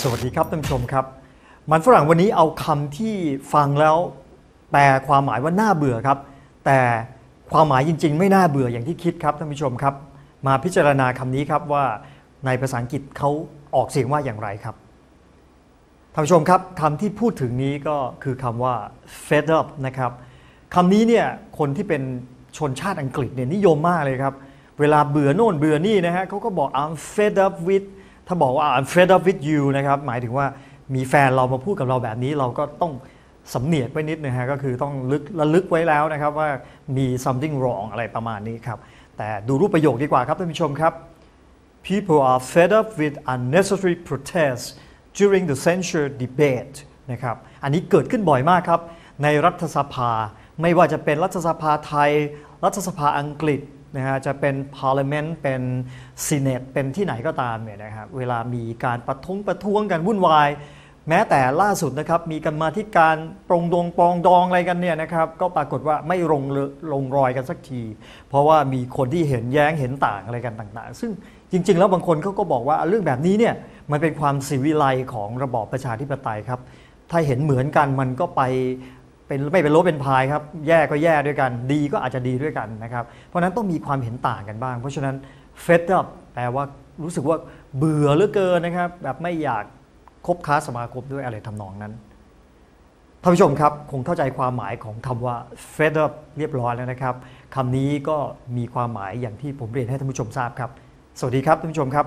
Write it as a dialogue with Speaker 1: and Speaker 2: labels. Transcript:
Speaker 1: สวัสดีครับท่านผู้ชมครับ มันฝรั่งวันนี้เอาคำที่ฟังแล้วแปลความหมายว่าน่าเบื่อครับ แต่ความหมายจริง ๆ ไม่น่าเบื่ออย่างที่คิดครับท่านผู้ชมครับ มาพิจารณาคำนี้ครับว่าในภาษาอังกฤษเขาออกเสียงว่าอย่างไรครับท่านผู้ชมครับคำที่พูดถึงนี้ก็คือคำว่า fed up นะครับคำนี้เนี่ยคนที่เป็นชนชาติอังกฤษเนี่ยนิยมมากเลยครับ เวลาเบื่อโน่นเบื่อนี่นะฮะเขาก็บอก I'm fed up with ถ้าบอกว่า I'm fed up with you นะครับหมายถึงว่ามีแฟนเรามาพูดกับเราแบบนี้เราก็ต้องสำเนียกไว้นิดนะฮะก็คือต้องลึกระลึกไว้แล้วนะครับว่ามี something wrong อะไรประมาณนี้ครับ แต่ดูรูปประโยคดีกว่าครับท่านผู้ชมครับ People are fed up with unnecessary protests during the censure debate นะครับอันนี้เกิดขึ้นบ่อยมากครับ ในรัฐสภา ไม่ว่าจะเป็นรัฐสภาไทย รัฐสภาอังกฤษ นะฮะจะเป็น Parliament เป็น Senate เป็นที่ไหนก็ตามเนี่ยนะครับเวลามีการประท้วงประท้วงกันวุ่นวาย แม้แต่ล่าสุดนะครับมีกันมาที่การปรงดงปองดองอะไรกันเนี่ยนะครับก็ปรากฏว่าไม่ลงลงรอยกันสักที เพราะว่ามีคนที่เห็นแย้งเห็นต่างอะไรกันต่าง ๆ ซึ่งจริง ๆ แล้วบางคนเขาก็บอกว่าเรื่องแบบนี้เนี่ยมันเป็นความสิวิไลของระบอบประชาธิปไตยครับถ้าเห็นเหมือนกันมันก็ไป เป็นไม่เป็นลบเป็นพายครับแย่ก็แย่ด้วยกัน ดีก็อาจจะดีด้วยกันนะครับเพราะฉะนั้นต้องมีความเห็นต่างกันบ้าง เพราะฉะนั้น fed up แปลว่ารู้สึกว่าเบื่อเหลือเกินนะครับ แบบไม่อยากคบค้าสมาคมด้วยอะไรทำนองนั้นท่านผู้ชมครับคงเข้าใจความหมายของคำว่า fed up เรียบร้อยแล้วนะครับคำนี้ก็มีความหมายอย่างที่ผมเรียนให้ท่านผู้ชมทราบครับ สวัสดีครับท่านผู้ชมครับ